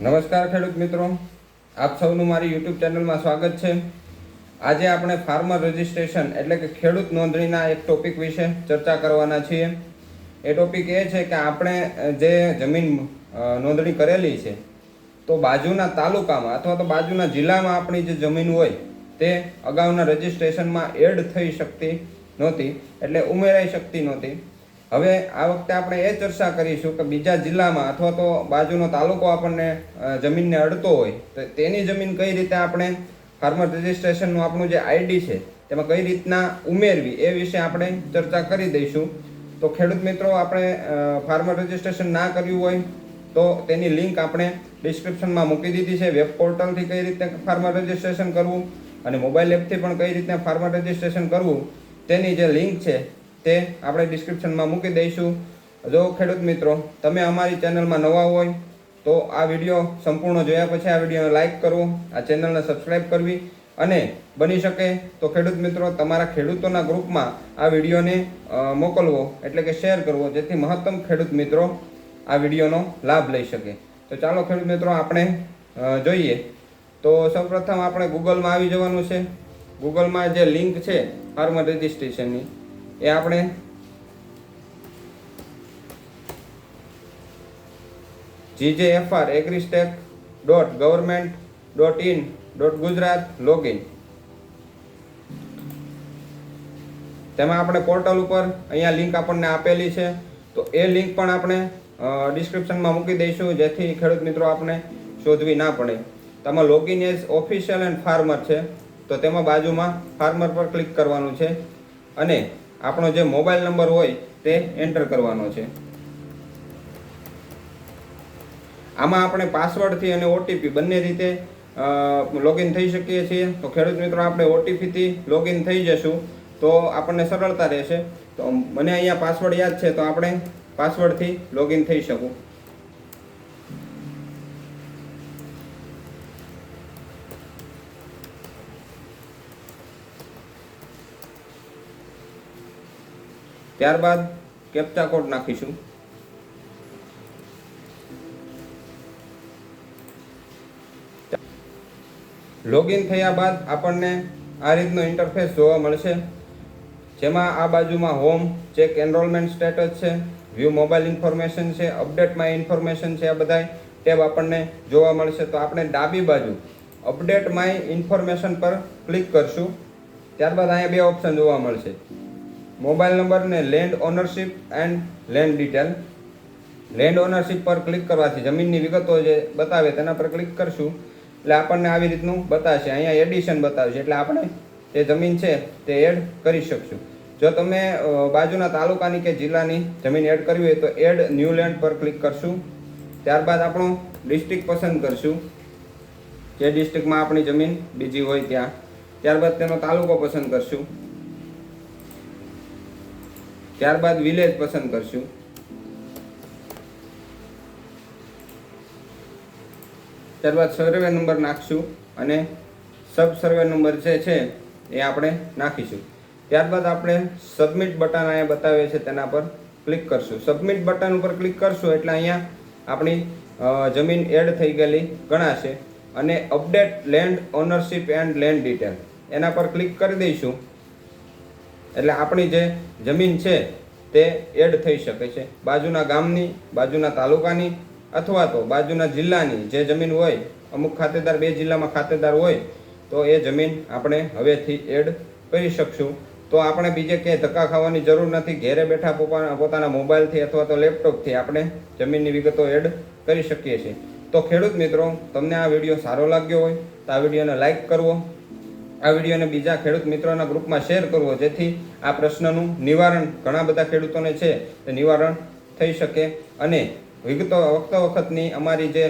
નમસ્કાર ખેડૂત મિત્રો. આપ સૌનું મારી યુટ્યુબ ચેનલમાં સ્વાગત છે. આજે આપણે ફાર્મર રજિસ્ટ્રેશન એટલે કે ખેડૂત નોંધણીના એક ટોપિક વિશે ચર્ચા કરવાના છીએ. એ ટોપિક એ છે કે આપણે જે જમીન નોંધણી કરેલી છે, તો બાજુના તાલુકામાં અથવા તો બાજુના જિલ્લામાં આપણી જે જમીન હોય, તે અગાઉના રજિસ્ટ્રેશનમાં એડ થઈ શકતી નહોતી, એટલે ઉમેરાઈ શકતી નહોતી. હવે આ વખતે આપણે એ ચર્ચા કરીશું કે બીજા જિલ્લામાં અથવા તો બાજુનો તાલુકો આપણને જમીનને અડતો હોય, તો તેની જમીન કઈ રીતે આપણે ફાર્મર રજિસ્ટ્રેશનનું આપણું જે આઈડી છે, તેમાં કઈ રીતના ઉમેરવી એ વિશે આપણે ચર્ચા કરી દઈશું. તો ખેડૂત મિત્રો, આપણે ફાર્મર રજિસ્ટ્રેશન ના કર્યું હોય, તો તેની લિંક આપણે ડિસ્ક્રિપ્શનમાં મૂકી દીધી છે. વેબ પોર્ટલથી કઈ રીતે ફાર્મર રજિસ્ટ્રેશન કરવું અને મોબાઈલ એપથી પણ કઈ રીતે ફાર્મર રજિસ્ટ્રેશન કરવું, તેની જે લિંક છે તે આપણે ડિસ્ક્રિપ્શનમાં મૂકી દઈશું. જો ખેડૂત મિત્રો, તમે અમારી ચેનલમાં નવા હોય, તો આ વીડિયો સંપૂર્ણ જોયા પછી આ વિડીયોને લાઈક કરવો આ ચેનલને સબસ્ક્રાઈબ કરવી અને બની શકે તો ખેડૂત મિત્રો, તમારા ખેડૂતોના ગ્રુપમાં આ વિડીયોને મોકલવો, એટલે કે શેર કરવો, જેથી મહત્તમ ખેડૂત મિત્રો આ વિડીયોનો લાભ લઈ શકે. તો ચાલો ખેડૂત મિત્રો, આપણે જોઈએ. તો સૌપ્રથમ આપણે ગૂગલમાં આવી જવાનું છે. ગૂગલમાં જે લિંક છે ફાર્મર રજિસ્ટ્રેશનની એ આપણે GJFR agristack dot government dot in dot Gujarat login તેમાં આપણે પોર્ટલ ઉપર અહીંયા લિંક આપણને આપેલી છે. તો એ લિંક પણ આપણે ડિસ્ક્રિપ્શનમાં મૂકી દઈશું, જેથી ખેડૂત મિત્રો આપણે શોધવી ના પડે. તેમાં login as official and farmer છે. તો તેમાં બાજુમાં ફાર્મર પર ક્લિક કરવાનું છે. અને આપણો જે મોબાઈલ નંબર હોય તે એન્ટર કરવાનો છે. આમાં આપણે પાસવર્ડથી અને ઓટીપી બંને રીતે લોગિન થઈ શકીએ છીએ. તો ખેડૂત મિત્રો, આપણે ઓટીપીથી લોગિન થઈ જશું. તો આપણને સરળતા રહેશે. તો મને અહીંયા પાસવર્ડ યાદ છે, તો આપણે પાસવર્ડથી લોગિન થઈ શકું. ત્યારબાદ કેપ્ચા કોડ નાખીશું. લોગિન થયા બાદ આપણને આ રીતનો ઇન્ટરફેસ જોવા મળશે. જેમાં આ બાજુમાં હોમ, ચેક એનરોલમેન્ટ સ્ટેટસ છે, વ્યૂ મોબાઈલ ઇન્ફોર્મેશન છે, અપડેટ માય ઇન્ફોર્મેશન છે, આ બધા ટેબ આપણને જોવા મળશે. તો આપણે ડાબી બાજુ અપડેટ માય ઇન્ફોર્મેશન પર ક્લિક કરશું. ત્યારબાદ અહીંયા બે ઓપ્શન જોવા મળશે. મોબાઈલ નંબર ને land ownership and land detail. Land ownership પર ક્લિક કરવાથી જમીનની વિગતો જે બતાવે તેના પર ક્લિક કરશું. એટલે આપણને આવી રીતનું બતાવશે. અહીંયા એડિશન બતાવશે. એટલે આપણે જે જમીન છે તે એડ કરી શકશું. જો તમે બાજુના તાલુકાની કે જિલ્લાની જમીન એડ કરવી હોય તો એડ ન્યૂ લેન્ડ પર ક્લિક કરશું. ત્યારબાદ આપણો ડિસ્ટ્રિક્ટ પસંદ કરશું. જે ડિસ્ટ્રિક્ટમાં આપણી જમીન બીજી હોય ત્યાં. ત્યારબાદ તેનો તાલુકો પસંદ કરશું. ત્યારબાદ વિલેજ પસંદ કરશું. ત્યારબાદ સર્વે નંબર નાખશું અને સબ સર્વે નંબર જે છે એ આપણે નાખીશું. ત્યારબાદ આપણે સબમિટ બટન અહીંયા બતાવે છે તેના પર ક્લિક કરશું. સબમિટ બટન ઉપર ક્લિક કરશું એટલે અહીંયા આપણી જમીન એડ થઈ ગયેલી ગણાશે. અને update land ownership and land detail એના પર ક્લિક કરી દઈશું. એટલે આપણી જે જમીન છે, તે એડ થઈ શકે છે. બાજુના ગામની, બાજુના તાલુકાની અથવા તો બાજુના જિલ્લાની જે જમીન હોય, અમુક ખાતેદાર બે જિલ્લામાં ખાતેદાર હોય, તો એ જમીન આપણે હવેથી એડ કરી શકશું. તો આપણે બીજે ક્યાંય ધક્કા ખાવાની જરૂર નથી. ઘેરે બેઠા પોતાના મોબાઈલથી અથવા તો લેપટોપથી આપણે જમીનની વિગતો એડ કરી શકીએ છીએ. તો ખેડૂત મિત્રો, તમને આ વીડિયો સારો લાગ્યો હોય, તો આ વિડીયોને લાઈક કરવો આ વિડીયોને બીજા ખેડૂત મિત્રોના ગ્રુપમાં શેર કરવો, જેથી આ પ્રશ્નનું નિવારણ ઘણા બધા ખેડૂતોને છે. તે નિવારણ થઈ શકે અને વિગતો વખતો વખતની અમારી જે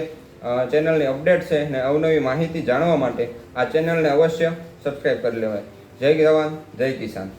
ચેનલની અપડેટ છે ને અવનવી માહિતી જાણવા માટે આ ચેનલને અવશ્ય સબસ્ક્રાઈબ કરી લેવાય. જય જવાન, જય કિસાન.